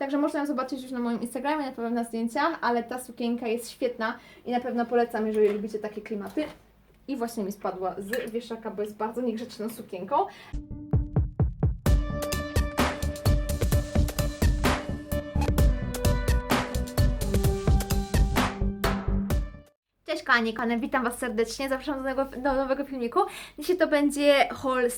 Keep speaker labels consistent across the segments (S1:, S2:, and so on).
S1: Także można ją zobaczyć już na moim Instagramie, na pewno na zdjęciach, ale ta sukienka jest świetna i na pewno polecam, jeżeli lubicie takie klimaty. I właśnie mi spadła z wieszaka, bo jest bardzo niegrzeczną sukienką. Cześć kochani, kochane, witam Was serdecznie, zapraszam do nowego, do nowego filmiku. Dzisiaj to będzie haul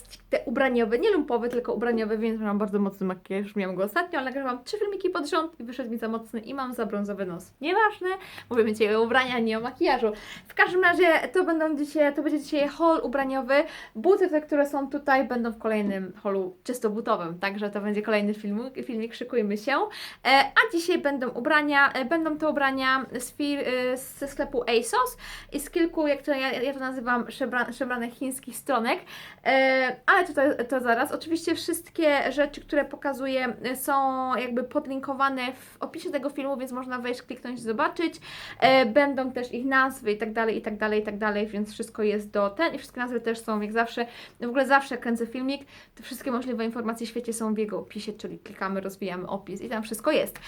S1: ubraniowy, nie lumpowy, tylko ubraniowy, więc mam bardzo mocny makijaż, już miałam go ostatnio, ale nagrywam trzy filmiki pod rząd i wyszedł mi za mocny i mam za brązowy nos. Nieważne, mówimy dzisiaj o ubraniach, nie o makijażu. W każdym razie to będą dzisiaj, to będzie dzisiaj haul ubraniowy. Buty te, które są tutaj będą w kolejnym haulu czysto butowym, także to będzie kolejny filmik, filmik szykujmy się. E, a dzisiaj będą ubrania, e, będą to ubrania z fir, e, ze sklepu ASOS i z kilku, jak to ja, ja to nazywam, szebra, szemranych chińskich stronek, e, ale tutaj to zaraz. Oczywiście wszystkie rzeczy, które pokazuję e, są jakby podlinkowane w opisie tego filmu, więc można wejść, kliknąć zobaczyć. E, będą też ich nazwy i tak dalej, i tak dalej, i tak dalej, więc wszystko jest do ten i wszystkie nazwy też są jak zawsze, w ogóle zawsze kręcę filmik, to wszystkie możliwe informacje w świecie są w jego opisie, czyli klikamy, rozwijamy opis i tam wszystko jest.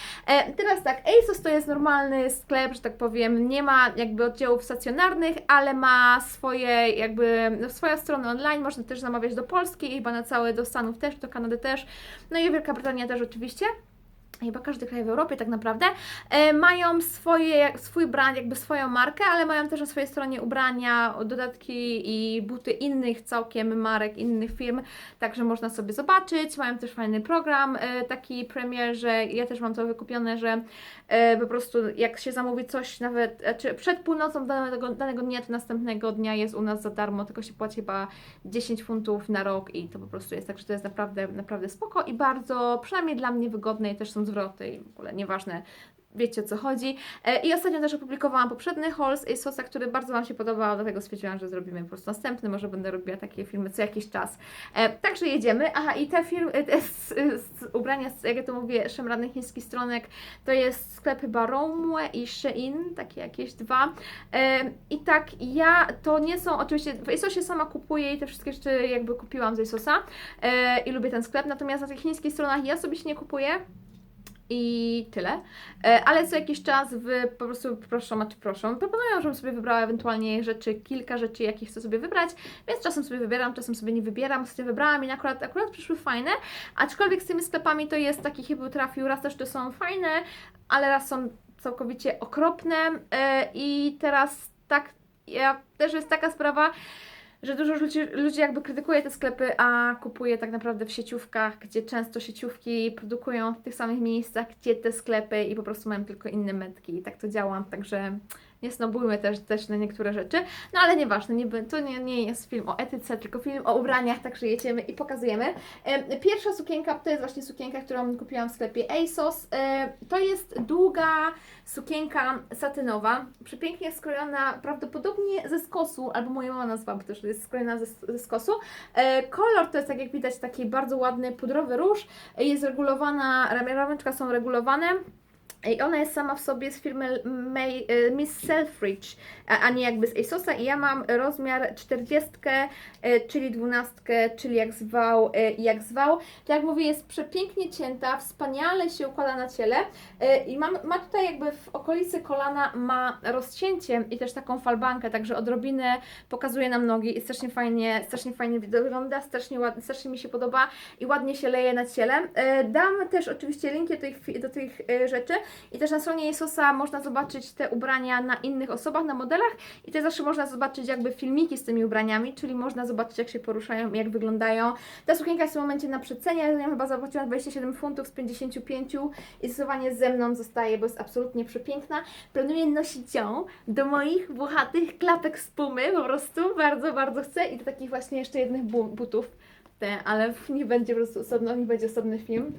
S1: Teraz tak, ASOS to jest normalny sklep, że tak powiem, nie ma jakby oddziałów stacjonarnych, ale ma swoje jakby, no, swoją stronę online, można też zamawiać do Polski, chyba na całe, do Stanów też, do Kanady też, no i Wielka Brytania też oczywiście chyba każdy kraj w Europie tak naprawdę, e, mają swoje, swój brand, jakby swoją markę, ale mają też na swojej stronie ubrania, dodatki i buty innych całkiem marek, innych firm, także można sobie zobaczyć. Mają też fajny program, e, taki premier, że ja też mam to wykupione, że e, po prostu jak się zamówi coś nawet e, czy przed północą danego, danego dnia, to następnego dnia jest u nas za darmo, tylko się płaci chyba 10 funtów na rok i to po prostu jest tak, że to jest naprawdę, naprawdę spoko i bardzo, przynajmniej dla mnie wygodne i też są zwroty i w ogóle nieważne, wiecie o co chodzi. E, I ostatnio też opublikowałam poprzedni haul z ASOSa, który bardzo Wam się podobał, dlatego stwierdziłam, że zrobimy po prostu następny, może będę robiła takie filmy co jakiś czas. E, także jedziemy. Aha, i te, firmy, te z, z ubrania, z, jak ja to mówię, szemranych chińskich stronek, to jest sklep chyba Romwe i Shein, takie jakieś dwa. E, I tak, ja, to nie są, oczywiście w ASOSie sama kupuję i te wszystkie rzeczy jakby kupiłam z ASOSa e, i lubię ten sklep, natomiast na tych chińskich stronach ja sobie się nie kupuję, i tyle. E, Ale co jakiś czas wy po prostu proszą, a czy proszą, proponują, żebym sobie wybrała ewentualnie rzeczy, kilka rzeczy, jakie chcę sobie wybrać, więc czasem sobie wybieram, czasem sobie nie wybieram, ostatnio wybrałam i akurat, akurat przyszły fajne, aczkolwiek z tymi sklepami to jest taki chyba trafił, raz też to są fajne, ale raz są całkowicie okropne e, i teraz tak, ja też jest taka sprawa, że dużo ludzi, ludzi jakby krytykuje te sklepy, a kupuje tak naprawdę w sieciówkach, gdzie często sieciówki produkują w tych samych miejscach, gdzie te sklepy i po prostu mają tylko inne metki. I tak to działa, także nie snobujmy też, też na niektóre rzeczy, no ale nieważne, nie, to nie, nie jest film o etyce, tylko film o ubraniach, także jedziemy i pokazujemy. Pierwsza sukienka to jest właśnie sukienka, którą kupiłam w sklepie ASOS. To jest długa sukienka satynowa, przepięknie skrojona prawdopodobnie ze skosu, albo moja mama nazwała, bo też jest skrojona ze, ze skosu. Kolor to jest, tak jak widać, taki bardzo ładny pudrowy róż. Jest regulowana, ramionczka są regulowane. I ona jest sama w sobie z firmy May, e, Miss Selfridge, a, a nie jakby z ASOSa i ja mam rozmiar 40, e, czyli 12, czyli jak zwał, e, jak zwał. Tak jak mówię, jest przepięknie cięta, wspaniale się układa na ciele i mam, ma tutaj jakby w okolicy kolana ma rozcięcie i też taką falbankę, także odrobinę pokazuje nam nogi i strasznie fajnie, strasznie fajnie wygląda, strasznie, ładnie, strasznie mi się podoba i ładnie się leje na ciele. Dam też oczywiście linki do tych, do tych rzeczy i też na stronie Jesusa można zobaczyć te ubrania na innych osobach, na modelach i też zawsze można zobaczyć jakby filmiki z tymi ubraniami, czyli można zobaczyć jak się poruszają i jak wyglądają. Ta sukienka jest w tym momencie na przecenie, ja chyba zapłaciłam 27 funtów z 55 i zdecydowanie ze mną zostaje, bo jest absolutnie przepiękna. Planuję nosić ją do moich włochatych klapek z pumy, po prostu bardzo, bardzo chcę i do takich właśnie jeszcze jednych bu- butów, te, ale nie będzie po prostu osobno, nie będzie osobny film.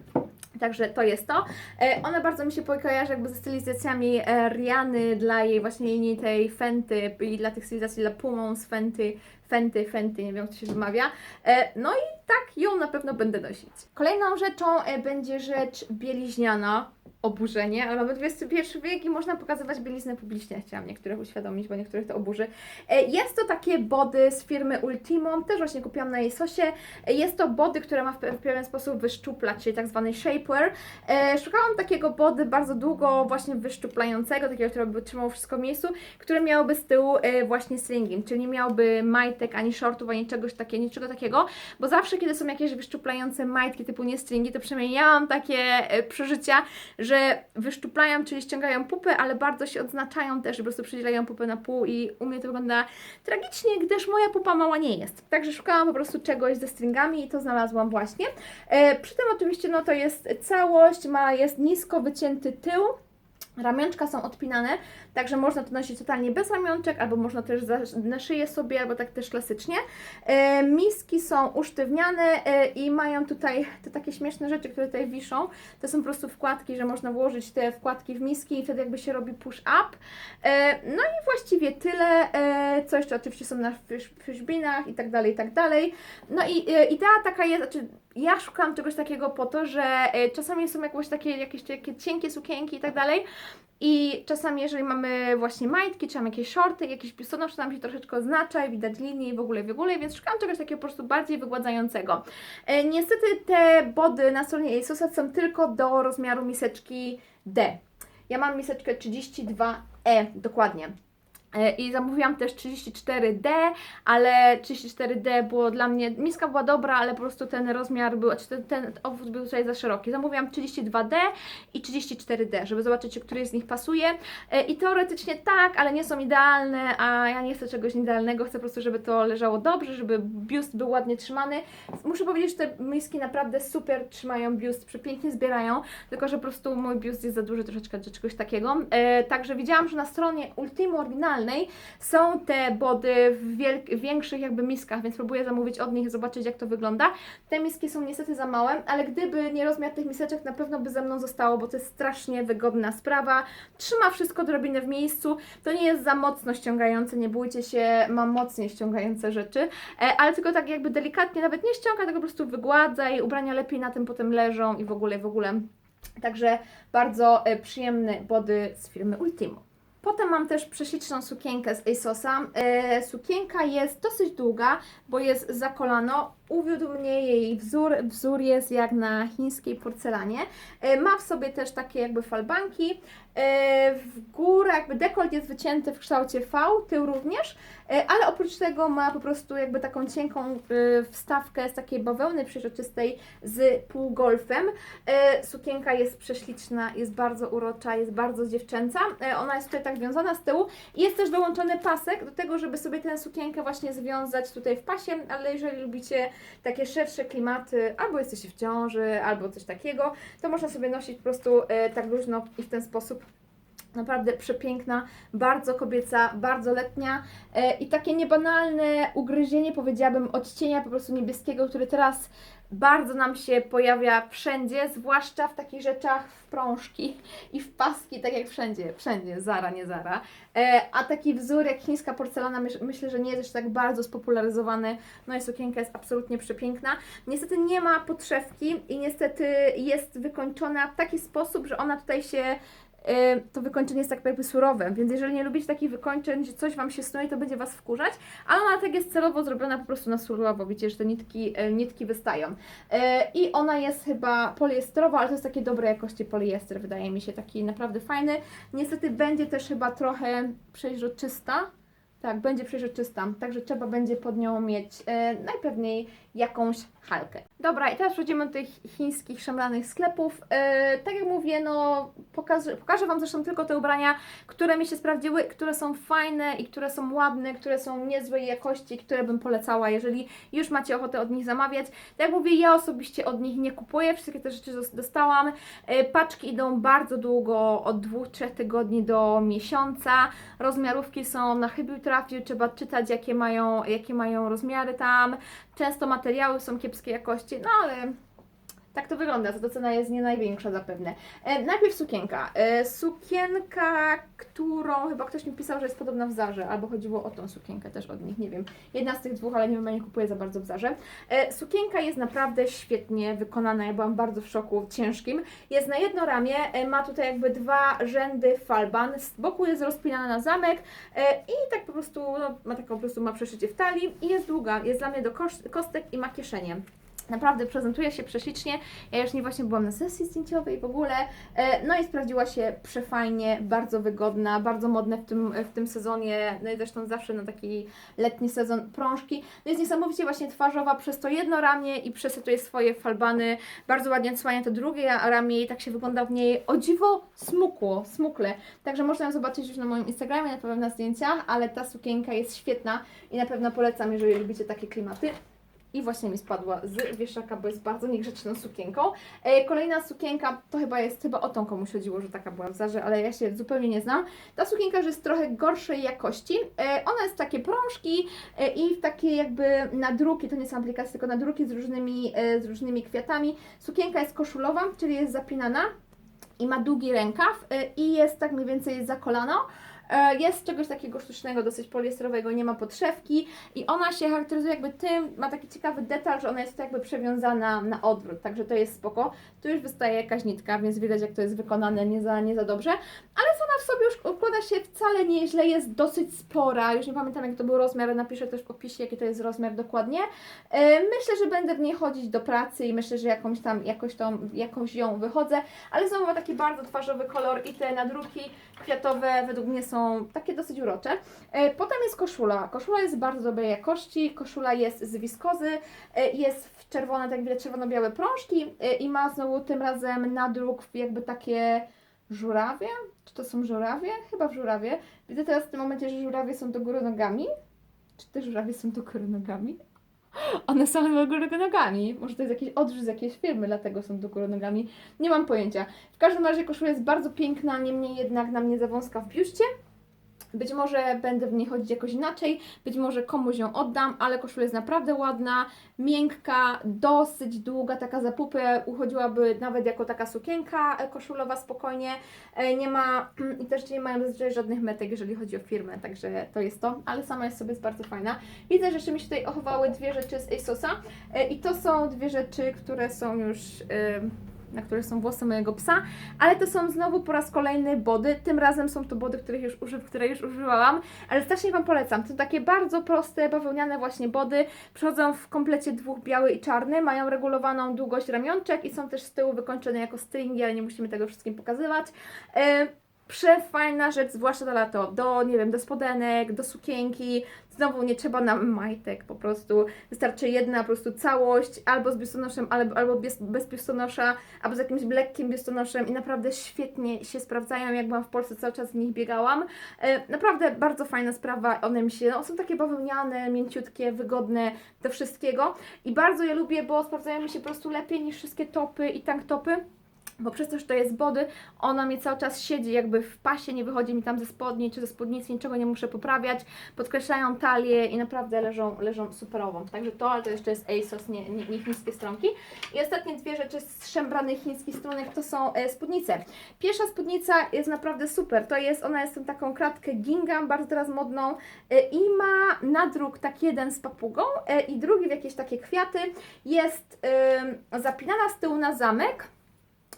S1: Także to jest to. E, Ona bardzo mi się kojarzy jakby ze stylizacjami e, Riany dla jej właśnie linii tej Fenty i dla tych stylizacji dla Pumą z Fenty Fenty, Fenty, nie wiem jak to się wymawia. E, no i tak ją na pewno będę nosić. Kolejną rzeczą e, będzie rzecz bieliźniana. Oburzenie, ale mamy XXI wiek i można pokazywać bieliznę publicznie. Chciałam niektórych uświadomić, bo niektórych to oburzy. E, Jest to takie body z firmy Ultimum, też właśnie kupiłam na jej sosie. Jest to body, które ma w pe- w pewien sposób wyszczuplać, czyli tak zwany shapewear. Szukałam takiego body bardzo długo, właśnie wyszczuplającego, takiego, które by trzymało wszystko w miejscu, które miałoby z tyłu właśnie stringing, czyli nie miałby majtek, ani shortów, ani czegoś takiego, niczego takiego, bo zawsze, kiedy są jakieś wyszczuplające majtki typu nie stringi, to przynajmniej ja mam takie e, przeżycia, że wyszczuplają, czyli ściągają pupę, ale bardzo się odznaczają też, po prostu przydzielają pupę na pół i u mnie to wygląda tragicznie, gdyż moja pupa mała nie jest. Także szukałam po prostu czegoś ze stringami i to znalazłam właśnie. E, przy tym oczywiście no to jest całość, ma, jest nisko wycięty tył, Ramionczka są odpinane, także można to nosić totalnie bez ramionczek, albo można też za, na szyję sobie, albo tak też klasycznie. E, miski są usztywniane e, i mają tutaj te takie śmieszne rzeczy, które tutaj wiszą. To są po prostu wkładki, że można włożyć te wkładki w miski i wtedy jakby się robi push up. E, no i właściwie tyle. E, co jeszcze oczywiście są na fish, fishbinach i tak dalej, i tak dalej. No i e, idea taka jest, znaczy ja szukałam czegoś takiego po to, że e, czasami są jakieś takie, jakieś takie cienkie sukienki i tak dalej. I czasami, jeżeli mamy właśnie majtki, czy mamy jakieś shorty, jakieś biustonosze, nam się troszeczkę oznacza i widać linie i w ogóle, w ogóle, więc szukałam czegoś takiego po prostu bardziej wygładzającego. E, niestety te body na stronie ASOSa są tylko do rozmiaru miseczki D. Ja mam miseczkę 32E dokładnie. E, I zamówiłam też 34D, ale 34D było dla mnie, miska była dobra, ale po prostu ten rozmiar był, znaczy ten, ten obwód był tutaj za szeroki. Zamówiłam 32D i 34D, żeby zobaczyć, który z nich pasuje. E, I teoretycznie tak, ale nie są idealne, a ja nie chcę czegoś idealnego, chcę po prostu, żeby to leżało dobrze, żeby biust był ładnie trzymany. Muszę powiedzieć, że te miski naprawdę super trzymają biust, przepięknie zbierają, tylko że po prostu mój biust jest za duży troszeczkę do czegoś takiego. E, także widziałam, że na stronie Ultimo są te body w większych jakby miskach, więc próbuję zamówić od nich, zobaczyć jak to wygląda. Te miski są niestety za małe, ale gdyby nie rozmiar tych miseczek, na pewno by ze mną zostało, bo to jest strasznie wygodna sprawa. Trzyma wszystko drobinę w miejscu. To nie jest za mocno ściągające, nie bójcie się, mam mocniej ściągające rzeczy, e, ale tylko tak jakby delikatnie, nawet nie ściąga, tylko po prostu wygładza i ubrania lepiej na tym potem leżą i w ogóle, w ogóle. Także bardzo e, przyjemny body z firmy Ultimo. Potem mam też prześliczną sukienkę z ASOSa. E, sukienka jest dosyć długa, bo jest za kolano. Uwiódł mnie jej wzór. Wzór jest jak na chińskiej porcelanie. E, ma w sobie też takie jakby falbanki. E, w górę jakby dekolt jest wycięty w kształcie V, tył również, e, ale oprócz tego ma po prostu jakby taką cienką wstawkę z takiej bawełny przeźroczystej z półgolfem. Sukienka jest prześliczna, jest bardzo urocza, jest bardzo dziewczęca. Ona jest tutaj tak wiązana z tyłu jest też dołączony pasek do tego, żeby sobie tę sukienkę właśnie związać tutaj w pasie, ale jeżeli lubicie takie szersze klimaty, albo jesteście w ciąży, albo coś takiego, to można sobie nosić po prostu e, tak luźno i w ten sposób. Naprawdę przepiękna, bardzo kobieca, bardzo letnia e, i takie niebanalne ugryzienie, powiedziałabym, odcienia po prostu niebieskiego, który teraz bardzo nam się pojawia wszędzie, zwłaszcza w takich rzeczach w prążki i w paski, tak jak wszędzie, wszędzie, Zara, nie Zara. E, a taki wzór jak chińska porcelana myśl, myślę, że nie jest jeszcze tak bardzo spopularyzowany. No i sukienka jest absolutnie przepiękna. Niestety nie ma podszewki i niestety jest wykończona w taki sposób, że ona tutaj się to wykończenie jest tak jakby surowe, więc jeżeli nie lubicie takich wykończeń, że coś Wam się snuje, to będzie Was wkurzać, ale ona tak jest celowo zrobiona po prostu na surowo, widzicie, że te nitki, e, nitki wystają. E, I ona jest chyba poliestrowa, ale to jest takiej dobrej jakości poliester, wydaje mi się, taki naprawdę fajny. Niestety będzie też chyba trochę przeźroczysta, tak, będzie przeźroczysta, także trzeba będzie pod nią mieć e, najpewniej jakąś halkę. Dobra, i teraz przejdziemy do tych chińskich szemranych sklepów. E, tak jak mówię, no pokażę, pokażę Wam zresztą tylko te ubrania, które mi się sprawdziły, które są fajne i które są ładne, które są niezłej jakości, które bym polecała, jeżeli już macie ochotę od nich zamawiać. Tak jak mówię, ja osobiście od nich nie kupuję, wszystkie te rzeczy dos- dostałam. E, paczki idą bardzo długo, od dwóch, trzech tygodni do miesiąca. Rozmiarówki są na chybił trzeba czytać jakie mają, jakie mają rozmiary tam. Często materiały są kiepskiej jakości, no ale Tak to wygląda, za to cena jest nie największa zapewne. E, najpierw sukienka. E, sukienka, którą chyba ktoś mi pisał, że jest podobna w Zarze, albo chodziło o tą sukienkę też od nich, nie wiem. Jedna z tych dwóch, ale nie wiem, ja nie kupuję za bardzo w Zarze. E, sukienka jest naprawdę świetnie wykonana, ja byłam bardzo w szoku, ciężkim. Jest na jedno ramię, e, ma tutaj jakby dwa rzędy falban, z boku jest rozpinana na zamek e, i tak po prostu, no, ma taką po prostu, ma przeszycie w talii i jest długa, jest dla mnie do kostek i ma kieszenie. Naprawdę prezentuje się prześlicznie. Ja już nie właśnie byłam na sesji zdjęciowej w ogóle. E, No i sprawdziła się przefajnie, bardzo wygodna, bardzo modne w tym, w tym sezonie. No i zresztą zawsze na taki letni sezon prążki. No jest niesamowicie właśnie twarzowa przez to jedno ramię i przez tutaj swoje falbany. Bardzo ładnie odsłania to drugie ramię i tak się wygląda w niej o dziwo smukło, smukle. Także można ją zobaczyć już na moim Instagramie, na pewno na zdjęciach, ale ta sukienka jest świetna i na pewno polecam, jeżeli lubicie takie klimaty i właśnie mi spadła z wieszaka, bo jest bardzo niegrzeczną sukienką. E, kolejna sukienka, to chyba jest, chyba o tą komuś chodziło, że taka była w Zarze, ale ja się zupełnie nie znam. Ta sukienka już jest trochę gorszej jakości. E, ona jest takie prążki e, i takie jakby nadruki, to nie są aplikacje, tylko nadruki z różnymi, z różnymi kwiatami. Sukienka jest koszulowa, czyli jest zapinana i ma długi rękaw i jest tak mniej więcej za kolano. E, Jest czegoś takiego sztucznego, dosyć poliesterowego, nie ma podszewki i ona się charakteryzuje jakby tym, ma taki ciekawy detal, że ona jest jakby przewiązana na odwrót, także to jest spoko. Tu już wystaje jakaś nitka, więc widać jak to jest wykonane nie za, nie za dobrze, ale sama w sobie już układa się wcale nieźle, jest dosyć spora, już nie pamiętam jak to był rozmiar, napiszę też w opisie jaki to jest rozmiar dokładnie. E, Myślę, że będę w niej chodzić do pracy i myślę, że jakąś tam, jakoś tą, jakąś ją wychodzę, ale znowu ma taki bardzo twarzowy kolor i te nadruki kwiatowe według mnie są takie dosyć urocze. E, Potem jest koszula. Koszula jest bardzo dobrej jakości, koszula jest z wiskozy, e, jest w czerwone, tak jak czerwono-białe prążki e, i ma znowu tym razem nadruk jakby takie żurawie. Czy to są żurawie? Chyba w żurawie. Widzę teraz w tym momencie, że żurawie są do góry nogami. Czy te żurawie są do góry nogami? One są do góry nogami. Może to jest jakiś odrzuc z jakiejś firmy, dlatego są do góry nogami. Nie mam pojęcia. W każdym razie koszula jest bardzo piękna, niemniej jednak na mnie za wąska w biuście. Być może będę w niej chodzić jakoś inaczej, być może komuś ją oddam, ale koszula jest naprawdę ładna, miękka, dosyć długa, taka za pupę, uchodziłaby nawet jako taka sukienka koszulowa spokojnie. E, Nie ma, i też nie mają zazwyczaj żadnych metek, jeżeli chodzi o firmę, także to jest to, ale sama jest sobie bardzo fajna. Widzę, że jeszcze mi się tutaj ochowały dwie rzeczy z ASOSa e, i to są dwie rzeczy, które są już... na których są włosy mojego psa, ale to są znowu po raz kolejny body. Tym razem są to body, których już uży, które już używałam, ale strasznie Wam polecam. To takie bardzo proste, bawełniane właśnie body. Przychodzą w komplecie dwóch, biały i czarny, mają regulowaną długość ramionczek i są też z tyłu wykończone jako stringi, ale nie musimy tego wszystkim pokazywać. E, Przefajna rzecz, zwłaszcza na lato, do, nie wiem, do spodenek, do sukienki, znowu nie trzeba nam majtek, po prostu wystarczy jedna po prostu całość, albo z biustonoszem, albo, albo bez, bez biustonosza, albo z jakimś lekkim biustonoszem i naprawdę świetnie się sprawdzają, jak byłam w Polsce, cały czas w nich biegałam. E, naprawdę bardzo fajna sprawa, one mi się, no, są takie bawełniane, mięciutkie, wygodne do wszystkiego i bardzo je lubię, bo sprawdzają mi się po prostu lepiej niż wszystkie topy i tank topy. Bo przez to, że to jest body, ona mi cały czas siedzi jakby w pasie, nie wychodzi mi tam ze spodni czy ze spódnicy, niczego nie muszę poprawiać, podkreślają talię i naprawdę leżą, leżą superowo. Także to, ale to jeszcze jest ASOS, nie, nie, nie chińskie stronki. I ostatnie dwie rzeczy z szemranych chińskich stronek to są e, spódnice. Pierwsza spódnica jest naprawdę super, to jest, ona jest tą taką kratkę gingham, bardzo teraz modną e, i ma nadruk tak jeden z papugą e, i drugi w jakieś takie kwiaty. Jest zapinana z tyłu na zamek,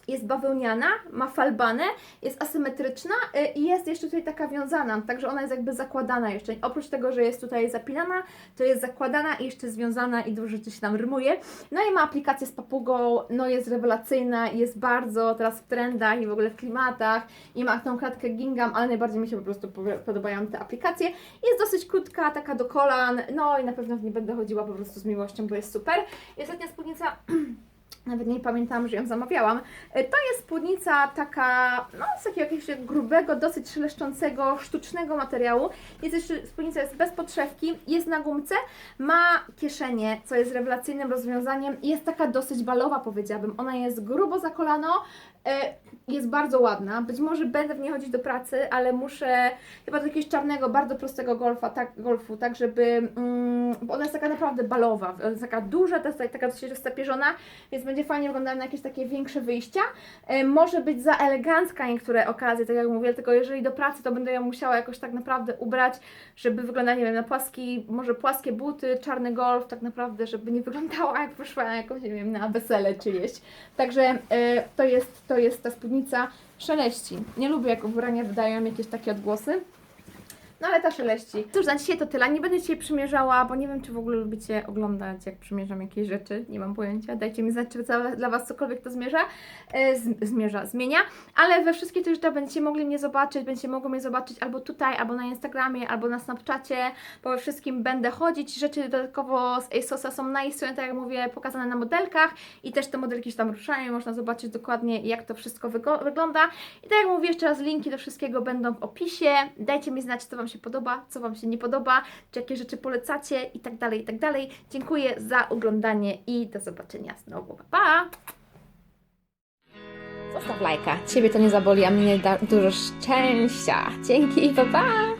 S1: jest bawełniana, ma falbanę, jest asymetryczna y, i jest jeszcze tutaj taka wiązana, także ona jest jakby zakładana jeszcze. Oprócz tego, że jest tutaj zapinana, to jest zakładana i jeszcze związana i dużo rzeczy się tam rymuje. No i ma aplikację z papugą, no jest rewelacyjna, jest bardzo teraz w trendach i w ogóle w klimatach i ma tą klatkę gingham, ale najbardziej mi się po prostu podobają te aplikacje. Jest dosyć krótka, taka do kolan, no i na pewno w nie będę chodziła po prostu z miłością, bo jest super. I ostatnia spódnica nawet nie pamiętam, że ją zamawiałam. E, To jest spódnica taka, no z takiego jakiegoś grubego, dosyć szeleszczącego, sztucznego materiału. Jest jeszcze, spódnica jest bez podszewki, jest na gumce, ma kieszenie, co jest rewelacyjnym rozwiązaniem. Jest taka dosyć balowa, powiedziałabym. Ona jest grubo za kolano, jest bardzo ładna. Być może będę w niej chodzić do pracy, ale muszę chyba do jakiegoś czarnego, bardzo prostego golfa, tak, golfu, tak żeby. Mm, bo ona jest taka naprawdę balowa. Ona jest taka duża, to jest tak- taka dosyć roztapierzona, więc będzie fajnie wyglądała na jakieś takie większe wyjścia. E, może być za elegancka niektóre okazje, tak jak mówię, tylko jeżeli do pracy, to będę ją musiała jakoś tak naprawdę ubrać, żeby wyglądała, nie wiem, na płaski, może płaskie buty, czarny golf, tak naprawdę, żeby nie wyglądała jak poszła na jakąś, nie wiem, na wesele czyjeś. Także e, to, jest, to jest ta spódnica szeleści. Nie lubię, jak ubrania wydają jakieś takie odgłosy. No ale ta szeleści. Cóż, na dzisiaj to tyle. Nie będę dzisiaj przymierzała, bo nie wiem, czy w ogóle lubicie oglądać, jak przymierzam jakieś rzeczy. Nie mam pojęcia. Dajcie mi znać, czy dla Was cokolwiek to zmierza. E, z, zmierza, zmienia. Ale we wszystkich tych rzeczach będziecie mogli mnie zobaczyć. Będziecie mogli mnie zobaczyć albo tutaj, albo na Instagramie, albo na Snapchacie. We wszystkim będę chodzić. Rzeczy dodatkowo z ASOSa są na jej tak jak mówię, pokazane na modelkach. I też te modelki się tam ruszają. Można zobaczyć dokładnie, jak to wszystko wygląda. I tak jak mówię, jeszcze raz linki do wszystkiego będą w opisie. Dajcie mi znać, co Się podoba, co Wam się nie podoba, czy jakie rzeczy polecacie i tak dalej, i tak dalej. Dziękuję za oglądanie i do zobaczenia znowu. Pa! pa! Zostaw lajka. Ciebie to nie zaboli, a mnie da dużo szczęścia. Dzięki, pa pa!